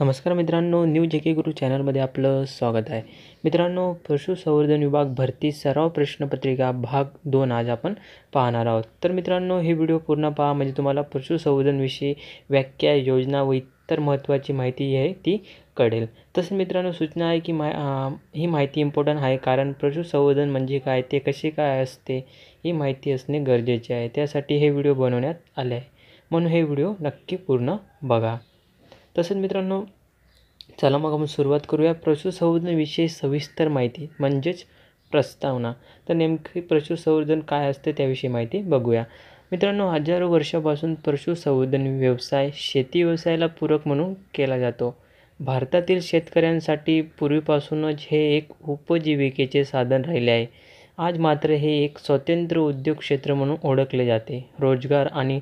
नमस्कार मित्रांनो न्यू जे के गुरु चॅनलमध्ये आपलं स्वागत आहे. मित्रांनो पशुसंवर्धन विभाग भरती सराव प्रश्नपत्रिका भाग दोन आज आपण पाहणार आहोत. तर मित्रांनो हे व्हिडिओ पूर्ण पहा म्हणजे तुम्हाला पशुसंवर्धनविषयी व्याख्या योजना व इतर महत्त्वाची माहिती आहे ती कळेल. तसेच मित्रांनो सूचना आहे की मा ही माहिती इम्पॉर्टंट आहे कारण पशुसंवर्धन म्हणजे काय ते कसे काय असते ही माहिती असणे गरजेचे आहे. त्यासाठी हे व्हिडिओ बनवण्यात आले आहे. म्हणून हे व्हिडिओ नक्की पूर्ण बघा. तसंच मित्रांनो चला मग आपण सुरुवात करूया. पशुसंवर्धनविषयी सविस्तर माहिती म्हणजेच प्रस्तावना. तर नेमकी पशुसंवर्धन काय असते त्याविषयी माहिती बघूया. मित्रांनो हजारो वर्षापासून पशुसंवर्धन व्यवसाय शेती व्यवसायाला पूरक म्हणून केला जातो. भारतातील शेतकऱ्यांसाठी पूर्वीपासूनच हे एक उपजीविकेचे साधन राहिले आहे. आज मात्र हे एक स्वतंत्र उद्योग क्षेत्र म्हणून ओळखले जाते. रोजगार आणि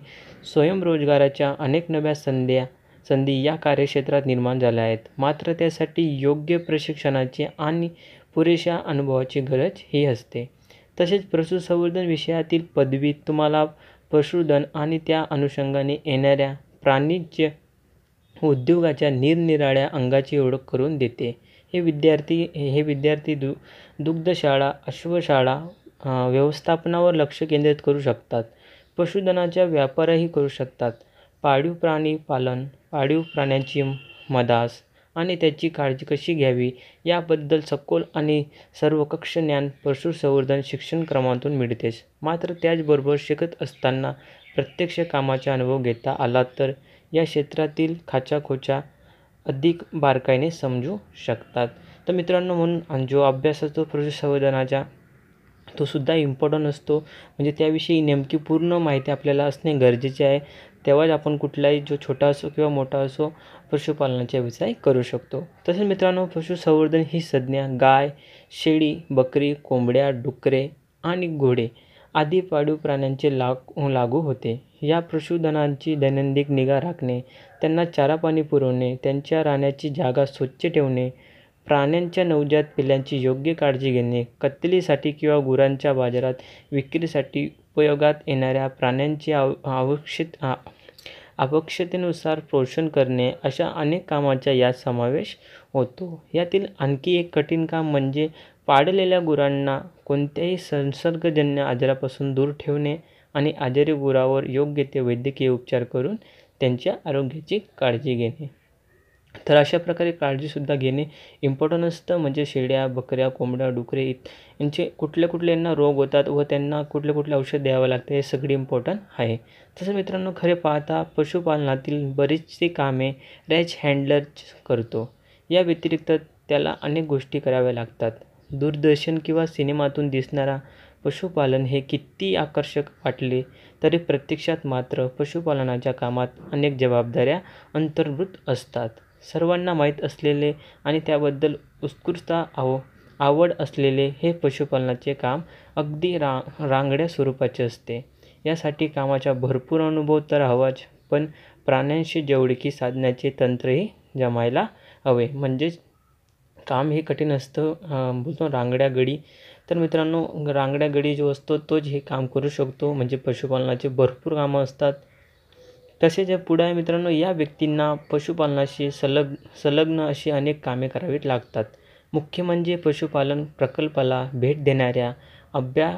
स्वयंरोजगाराच्या अनेक नव्या संध्या संधी या कार्यक्षेत्रात निर्माण झाल्या आहेत. मात्र त्यासाठी योग्य प्रशिक्षणाची आणि पुरेशा अनुभवाची गरज ही असते. तसेच पशुसंवर्धन विषयातील पदवी तुम्हाला पशुधन आणि त्या अनुषंगाने येणाऱ्या प्राणिज्य उद्योगाच्या निरनिराळ्या अंगाची ओळख करून देते. हे विद्यार्थी हे विद्यार्थी दु दुग्धशाळा अश्वशाळा व्यवस्थापनावर लक्ष केंद्रित करू शकतात. पशुधनाचा व्यापारही करू शकतात. पाळीव प्राणी पालन पाळीव प्राण्यांची मदास आणि त्याची काळजी कशी घ्यावी याबद्दल सखोल आणि सर्वकष ज्ञान पशुसंवर्धन शिक्षण क्रमातून मिळतेच. मात्र त्याचबरोबर शिकत असताना प्रत्यक्ष कामाचा अनुभव घेता आला तर या क्षेत्रातील खाचाखोचा अधिक बारकाईने समजू शकतात. तर मित्रांनो म्हणून जो अभ्यास असतो पशुसंवर्धनाचा तो सुद्धा इम्पॉर्टंट असतो. म्हणजे त्याविषयी नेमकी पूर्ण माहिती आपल्याला असणे गरजेचे आहे. तेव्हाच आपण कुठलाही जो छोटा असो किंवा मोठा असो पशुपालनाचा व्यवसाय करू शकतो. तसेच मित्रांनो पशुसंवर्धन ही संज्ञा गाय शेळी बकरी कोंबड्या डुकरे आणि घोडे आदी पाळीव प्राण्यांचे लाग लागू होते. या पशुधनांची दैनंदिन निगा राखणे त्यांना चारा पाणी पुरवणे त्यांच्या राहण्याची जागा स्वच्छ ठेवणे प्राण्यांच्या नवजात पिल्लांची योग्य काळजी घेणे कत्तलीसाठी किंवा गुरांच्या बाजारात विक्रीसाठी उपयोगात येणाऱ्या प्राण्यांची आव आवश्यक आवश्यकतेनुसार पोषण करणे अशा अनेक कामाचा यात समावेश होतो. यातील आणखी एक कठीण काम म्हणजे पाळलेल्या गुरांना कोणत्याही संसर्गजन्य आजारापासून दूर ठेवणे आणि आजारी गुरावर योग्य ते वैद्यकीय उपचार करून त्यांच्या आरोग्याची काळजी घेणे. तर अशा प्रकारे काळजीसुद्धा घेणे इम्पॉर्टंट असतं. म्हणजे शेळ्या बकऱ्या कोंबड्या डुकरे यांचे कुठले कुठले यांना रोग होतात व त्यांना कुठले कुठले औषध द्यावं लागतं हे सगळी इम्पॉर्टंट आहे. तसं मित्रांनो खरे पाहता पशुपालनातील बरीचशी कामे रॅच हँडलर करतो. या व्यतिरिक्त त्याला अनेक गोष्टी कराव्या लागतात. दूरदर्शन किंवा सिनेमातून दिसणारा पशुपालन हे किती आकर्षक वाटले तरी प्रत्यक्षात मात्र पशुपालनाच्या कामात अनेक जबाबदाऱ्या अंतर्भूत असतात. सर्वांना माहीत असलेले आणि त्याबद्दल उत्कृष्टता आव आवड असलेले हे पशुपालनाचे काम अगदी रा रांगड्या स्वरूपाचे असते. यासाठी कामाचा भरपूर अनुभव तर हवाच पण प्राण्यांशी जेवढीकी साधण्याचे तंत्रही जमायला हवे. म्हणजेच काम हे कठीण असतं बोलतो रांगड्या गडी. तर मित्रांनो रांगड्या गडी जो असतो तोच हे काम करू शकतो. म्हणजे पशुपालनाचे भरपूर कामं असतात. तसेच पुढे आहे मित्रांनो या व्यक्तींना पशुपालनाशी सलग संलग्न अशी अनेक कामे करावी लागतात. मुख्य म्हणजे पशुपालन प्रकल्पाला भेट देणाऱ्या अभ्या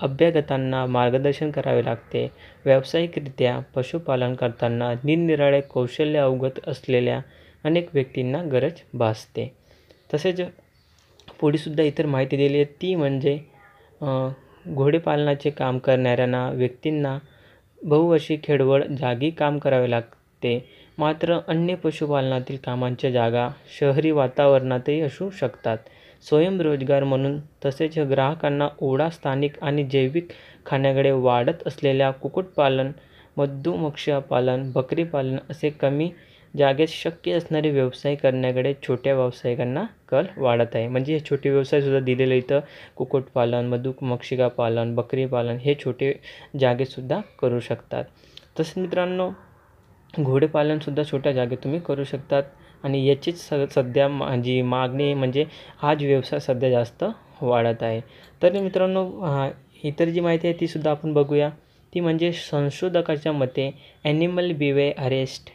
अभ्यागतांना मार्गदर्शन करावे लागते. व्यावसायिकरित्या पशुपालन करताना निरनिराळे कौशल्य अवगत असलेल्या अनेक व्यक्तींना गरज भासते. तसेच पुढेसुद्धा इतर माहिती दिली आहे ती म्हणजे घोडेपालनाचे काम करणाऱ्यांना व्यक्तींना बहुवर्षी खेडवळ जागी काम करावे लागते. मात्र अन्य पशुपालनातील कामांच्या जागा शहरी वातावरणातही असू शकतात. स्वयंरोजगार म्हणून तसेच ग्राहकांना ओढा स्थानिक आणि जैविक खाण्याकडे वाढत असलेल्या कुक्कुटपालन मधुमक्षपालन बकरीपालन असे कमी जागेत शक्य असणारे व्यवसाय करण्याकडे छोट्या व्यावसायिकांना कल वाढत आहे. म्हणजे हे छोटे व्यवसायसुद्धा दिलेले इथं. कुक्कुटपालन मधुमक्षिका पालन बकरी पालन हे छोटे जागेतसुद्धा करू शकतात. तसेच मित्रांनो घोडेपालनसुद्धा छोट्या जागेत तुम्ही करू शकतात. आणि याचीच स सध्या मा जी मागणी म्हणजे हाच व्यवसाय सध्या जास्त वाढत आहे. तर मित्रांनो इतर जी माहिती आहे तीसुद्धा आपण बघूया. ती म्हणजे संशोधकाच्या मते ॲनिमल बिवे अरेस्ट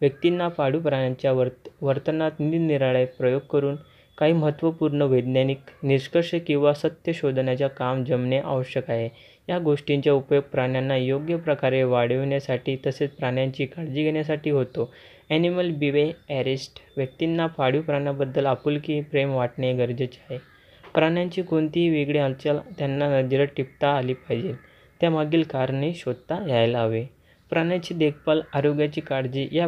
व्यक्तींना पाळीव प्राण्यांच्या वर्त वर्तनात निरनिराळे प्रयोग करून काही महत्त्वपूर्ण वैज्ञानिक निष्कर्ष किंवा सत्य शोधण्याचे काम जमणे आवश्यक आहे. या गोष्टींचा उपयोग प्राण्यांना योग्य प्रकारे वाढविण्यासाठी तसेच प्राण्यांची काळजी घेण्यासाठी होतो. ॲनिमल बिहेविअरिस्ट व्यक्तींना पाळीव प्राण्याबद्दल आपुलकी प्रेम वाटणे गरजेचे आहे. प्राण्यांची कोणतीही वेगळी हालचाल त्यांना नजरेत टिपता आली पाहिजे. त्यामागील कारणे शोधता यायला हवे. प्राण्याची देखभाल आरोग्याची काळजी या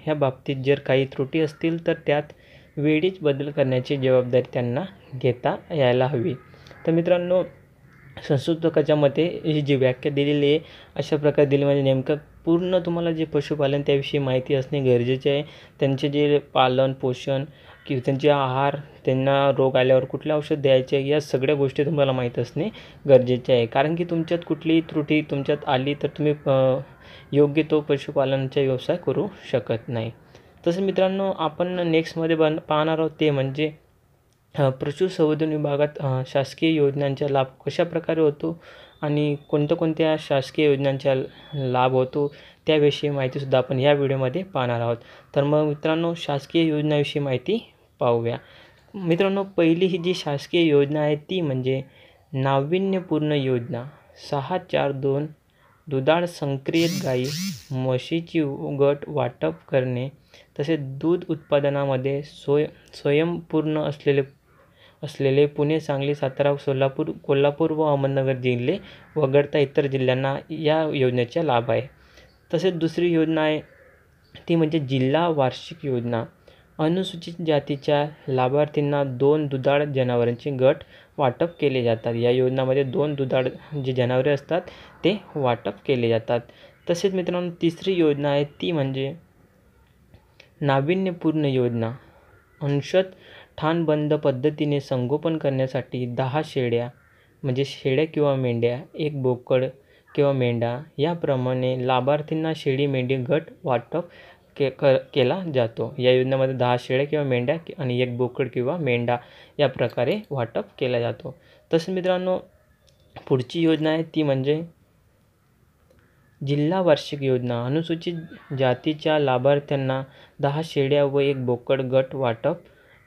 ह्या बाबतीत जर काही त्रुटी असतील तर त्यात वेळीच बदल करण्याची जबाबदारी त्यांना घेता यायला हवी. तर मित्रांनो संशोधकाच्या मते ही जी व्याख्या दिलेली आहे अशा प्रकारे दिली म्हणजे नेमकं पूर्ण तुम्हाला जे पशुपालन त्याविषयी माहिती असणे गरजेचे आहे. त्यांचे जे पालन पोषण की त्यांचे आहार त्यांना रोग आल्यावर कुठले औषध द्यायचे या सगळ्या गोष्टी तुम्हाला माहीत असणे गरजेचे आहे. कारण की तुमच्यात कुठलीही त्रुटी तुमच्यात आली तर तुम्ही योग्य तो पशुपालनाचा व्यवसाय करू शकत नाही. तसं मित्रांनो आपण नेक्स्टमध्ये बन पाहणार आहोत ते म्हणजे पशुसंवर्धन विभागात शासकीय योजनांचा लाभ कशाप्रकारे होतो आणि कोणत्या कोणत्या शासकीय योजनांचा लाभ होतो त्याविषयी माहितीसुद्धा आपण या व्हिडिओमध्ये पाहणार आहोत. तर मग मित्रांनो शासकीय योजनाविषयी माहिती पाहूया. मित्रांनो पहिली ही जी शासकीय योजना आहे ती म्हणजे नाविन्यपूर्ण योजना. सहा चार दोन दुधाळ संक्रियत गाई म्हशीची गट वाटप करणे तसेच दूध उत्पादनामध्ये सोय स्वयंपूर्ण असलेले असलेले पुणे सांगली सातारा सोलापूर कोल्हापूर व अहमदनगर जिल्हे वगळता इतर जिल्ह्यांना या योजनेचा लाभ आहे. तसेच दुसरी योजना आहे ती म्हणजे जिल्हा वार्षिक योजना. अनुसूचित जातीच्या लाभार्थींना दोन दुधाळ जनावरांचे गट वाटप केले जातात. या योजनामध्ये दोन दुधाळ जे जनावरे असतात ते वाटप केले जातात. तसेच मित्रांनो तिसरी योजना आहे ती म्हणजे नाविन्यपूर्ण योजना. अंशत ठाणबंद पद्धतीने संगोपन करण्यासाठी दहा शेळ्या म्हणजे शेळ्या किंवा मेंढ्या एक बोकड किंवा मेंढा याप्रमाणे लाभार्थींना शेळी मेंढी गट वाटप के कर केला जातो. या योजनेमध्ये दहा शेळ्या किंवा मेंढ्या आणि एक बोकड किंवा मेंढा या प्रकारे वाटप केला जातो. तसेच मित्रांनो पुढची योजना आहे ती म्हणजे जिल्हा वार्षिक योजना. अनुसूचित जातीच्या लाभार्थ्यांना दहा शेळ्या व एक बोकड गट वाटप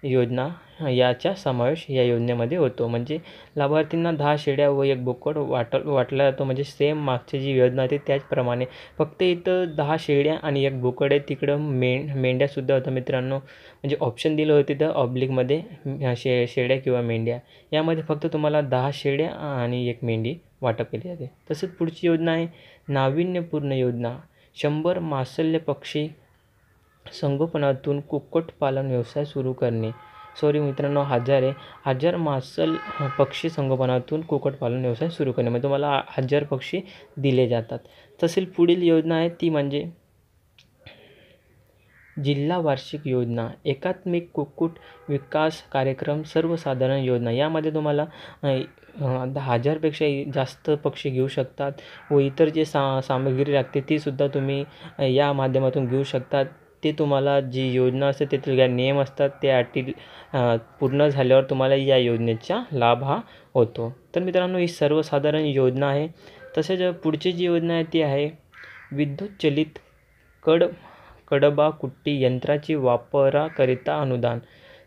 योजना याचा समावेश या योजनेमध्ये होतो. म्हणजे लाभार्थींना दहा शेळ्या व एक बोकड वाट वाटला जातो. म्हणजे सेम मागची जी योजना होती त्याचप्रमाणे फक्त इथं दहा शेळ्या आणि एक बोकड आहे. तिकडं में मेंढ्यासुद्धा होतं मित्रांनो. म्हणजे ऑप्शन दिलं होतं तर ऑब्लिकमध्ये शे शेळ्या किंवा मेंढ्या. यामध्ये फक्त तुम्हाला दहा शेळ्या आणि एक मेंढी वाटप केली जाते. तसंच पुढची योजना आहे नाविन्यपूर्ण योजना. शंभर मासल्य पक्षी संगोपनातून कुक्कुटपालन व्यवसाय सुरू करणे. सॉरी मित्रांनो हजार आहे. हजार मासल पक्षी संगोपनातून कुक्कुटपालन व्यवसाय सुरू करणे. म्हणजे तुम्हाला हजार पक्षी दिले जातात. तसेच पुढील योजना आहे ती म्हणजे जिल्हा वार्षिक योजना. एकात्मिक कुक्कुट विकास कार्यक्रम सर्वसाधारण योजना. यामध्ये तुम्हाला दहा हजारपेक्षा जास्त पक्षी घेऊ शकतात व इतर जे सा सामग्री लागते तीसुद्धा तुम्ही या माध्यमातून घेऊ शकतात. ते तुम्हाला जी योजना असते त्यातील काय नियम असतात त्या अटी पूर्ण झाल्यावर तुम्हाला या योजनेचा लाभ हा होतो. तर मित्रांनो ही सर्वसाधारण योजना आहे. तसेच पुढची जी योजना आहे ती आहे विद्युत चलित कड कडबा कुट्टी यंत्राची वापराकरिता अनुदान.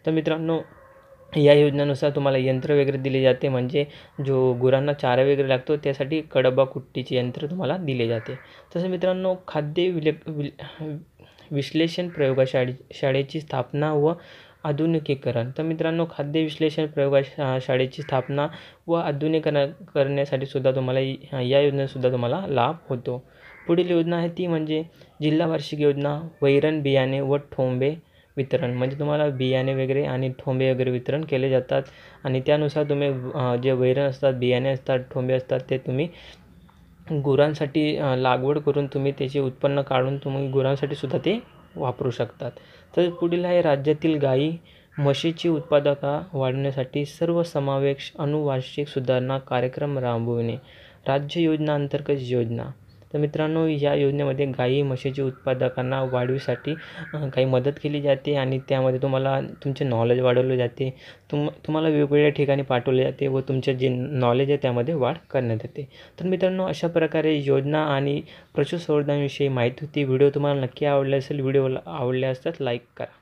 तर मित्रांनो या योजनेनुसार तुम्हाला यंत्र वगैरे दिले जाते. म्हणजे जो गुरांना चारा वगैरे लागतो त्यासाठी कडबा कुट्टीचे यंत्र तुम्हाला दिले जाते. तसं मित्रांनो खाद्य विले विल विश्लेषण प्रयोगशाळे शाळेची स्थापना व आधुनिकीकरण. तर मित्रांनो खाद्य विश्लेषण प्रयोगशा शाळेची स्थापना व आधुनिकरण करण्यासाठी सुद्धा तुम्हाला या योजनेतसुद्धा तुम्हाला लाभ होतो. पुढील योजना आहे ती म्हणजे जिल्हा वार्षिक योजना वैरण बियाणे व ठोंबे वितरण. म्हणजे तुम्हाला बियाणे वगैरे आणि ठोंबे वगैरे वितरण केले जातात. आणि त्यानुसार तुम्ही जे वैरण असतात बियाणे असतात ठोंबे असतात ते तुम्ही गुरांसाठी लागवड करून तुम्ही त्याचे उत्पन्न काढून तुम्ही गुरांसाठी सुद्धा ते वापरू शकतात. तर पुढील आहे राज्यातील गाई म्हशीची उत्पादकता वाढवण्यासाठी सर्वसमावेश अनुवांशिक सुधारणा कार्यक्रम राबविणे. राज्य योजना अंतर्गत योजना. तर मित्रांनो या योजनेमध्ये गाई म्हशीचे उत्पादकांना वाढीसाठी काही मदत केली जाते आणि त्यामध्ये तुम्हाला तुमचे नॉलेज वाढवले जाते. तुम तुम्हाला वेगवेगळ्या ठिकाणी पाठवले जाते व तुमचे जे नॉलेज आहे त्यामध्ये वाढ करण्यात येते. तर मित्रांनो अशा प्रकारे योजना आणि पशुसंवर्धनाविषयी माहिती होती. व्हिडिओ तुम्हाला नक्की आवडला असेल व्हिडिओला आवडले असतात लाईक करा.